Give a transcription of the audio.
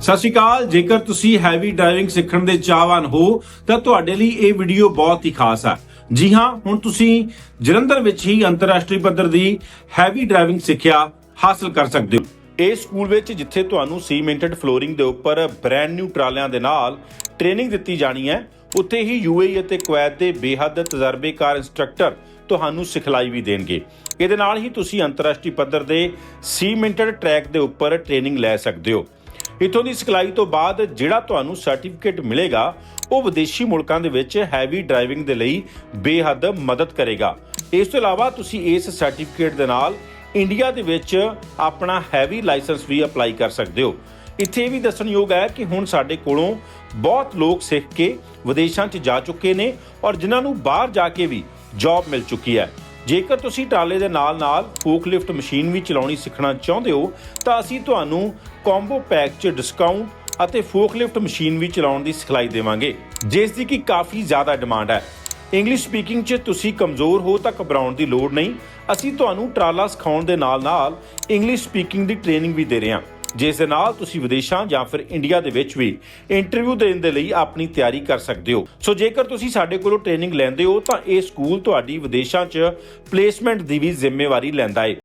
ਸਤਿ ਸ਼੍ਰੀ ਅਕਾਲ। ਜੇਕਰ ਤੁਸੀਂ ਹੈਵੀ ਡਰਾਈਵਿੰਗ ਸਿੱਖਣ ਦੇ ਚਾਹਵਾਨ ਹੋ, ਤਾਂ ਤੁਹਾਡੇ ਲਈ ਇਹ ਵੀਡੀਓ ਬਹੁਤ ਹੀ ਖਾਸ ਹੈ ਜੀ ਹਾਂ, ਹੁਣ ਤੁਸੀਂ ਜਲੰਧਰ ਵਿੱਚ ਹੀ ਅੰਤਰਰਾਸ਼ਟਰੀ ਪੱਧਰ ਦੀ ਹੈਵੀ ਡਰਾਈਵਿੰਗ ਸਿੱਖਿਆ ਹਾਸਲ ਕਰ ਸਕਦੇ ਹੋ। ਇਹ ਸਕੂਲ ਵਿੱਚ ਜਿੱਥੇ ਤੁਹਾਨੂੰ ਸੀਮੈਂਟਡ ਫਲੋਰਿੰਗ ਦੇ ਉੱਪਰ ਬ੍ਰੈਂਡ ਨਿਊ ਟਰਾਲਿਆਂ ਦੇ ਨਾਲ ਟ੍ਰੇਨਿੰਗ ਦਿੱਤੀ ਜਾਣੀ ਹੈ, ਉੱਥੇ ਹੀ ਯੂਏਈ ਅਤੇ ਕੁਵੈਤ ਦੇ ਬੇਹੱਦ ਤਜਰਬੇਕਾਰ ਇੰਸਟ੍ਰਕਟਰ ਤੁਹਾਨੂੰ ਸਿਖਲਾਈ ਵੀ ਦੇਣਗੇ। ਇਹਦੇ ਨਾਲ ਹੀ ਤੁਸੀਂ ਅੰਤਰਰਾਸ਼ਟਰੀ ਪੱਧਰ ਦੇ ਸੀਮੈਂਟਡ ਟਰੈਕ ਦੇ ਉੱਪਰ ਟ੍ਰੇਨਿੰਗ ਲੈ ਸਕਦੇ ਹੋ। ਇਥੋਂ ਦੀ ਸਿਖਲਾਈ ਤੋਂ ਬਾਅਦ ਜਿਹੜਾ ਤੁਹਾਨੂੰ ਸਰਟੀਫਿਕੇਟ ਮਿਲੇਗਾ, ਉਹ ਵਿਦੇਸ਼ੀ ਮੁਲਕਾਂ ਦੇ ਵਿੱਚ ਹੈਵੀ ਡਰਾਈਵਿੰਗ ਦੇ ਲਈ ਬੇਹੱਦ ਮਦਦ ਕਰੇਗਾ। ਇਸ ਤੋਂ ਇਲਾਵਾ ਤੁਸੀਂ ਇਸ ਸਰਟੀਫਿਕੇਟ ਦੇ ਨਾਲ ਇੰਡੀਆ ਦੇ ਵਿੱਚ ਆਪਣਾ ਹੈਵੀ ਲਾਇਸੈਂਸ ਵੀ ਅਪਲਾਈ ਕਰ ਸਕਦੇ ਹੋ। ਇੱਥੇ ਇਹ ਵੀ ਦੱਸਣਯੋਗ ਹੈ ਕਿ ਹੁਣ ਸਾਡੇ ਕੋਲੋਂ ਬਹੁਤ ਲੋਕ ਸਿੱਖ ਕੇ ਵਿਦੇਸ਼ਾਂ 'ਚ ਜਾ ਚੁੱਕੇ ਨੇ ਔਰ ਜਿਨ੍ਹਾਂ ਨੂੰ ਬਾਹਰ ਜਾ ਕੇ ਵੀ ਜੌਬ ਮਿਲ ਚੁੱਕੀ ਹੈ। ਜੇਕਰ ਤੁਸੀਂ ਟਰਾਲੇ ਦੇ ਨਾਲ-ਨਾਲ ਫੋਕਲਿਫਟ ਮਸ਼ੀਨ ਵੀ ਚਲਾਉਣੀ ਸਿੱਖਣਾ ਚਾਹੁੰਦੇ ਹੋ, ਤਾਂ ਅਸੀਂ ਤੁਹਾਨੂੰ ਕੰਬੋ ਪੈਕ 'ਚ ਡਿਸਕਾਊਂਟ ਅਤੇ ਫੋਕਲਿਫਟ ਮਸ਼ੀਨ ਵੀ ਚਲਾਉਣ ਦੀ ਸਿਖਲਾਈ ਦੇਵਾਂਗੇ। ਜਿਸ ਦੀ ਕਿ ਕਾਫੀ ਜ਼ਿਆਦਾ ਡਿਮਾਂਡ ਹੈ। ਇੰਗਲਿਸ਼ ਸਪੀਕਿੰਗ 'ਚ ਤੁਸੀਂ ਕਮਜ਼ੋਰ ਹੋ ਤਾਂ ਘਬਰਾਉਣ ਦੀ ਲੋੜ ਨਹੀਂ। ਅਸੀਂ ਤੁਹਾਨੂੰ ਟਰਾਲਾ ਸਿਖਾਉਣ ਦੇ ਨਾਲ-ਨਾਲ ਇੰਗਲਿਸ਼ ਸਪੀਕਿੰਗ ਦੀ ਟ੍ਰੇਨਿੰਗ ਵੀ ਦੇ ਰਹੇ ਹਾਂ। ਜਿਸ ਦੇ ਨਾਲ ਤੁਸੀਂ ਵਿਦੇਸ਼ਾਂ ਜਾਂ ਫਿਰ ਇੰਡੀਆ ਦੇ ਵਿੱਚ ਵੀ ਇੰਟਰਵਿਊ ਦੇਣ ਦੇ ਲਈ ਆਪਣੀ ਤਿਆਰੀ ਕਰ ਸਕਦੇ ਹੋ। ਸੋ ਜੇਕਰ ਤੁਸੀਂ ਸਾਡੇ ਕੋਲੋਂ ਟ੍ਰੇਨਿੰਗ ਲੈਂਦੇ ਹੋ ਤਾਂ ਇਹ ਸਕੂਲ ਤੁਹਾਡੀ ਵਿਦੇਸ਼ਾਂ 'ਚ ਪਲੇਸਮੈਂਟ ਦੀ ਵੀ ਜ਼ਿੰਮੇਵਾਰੀ ਲੈਂਦਾ ਹੈ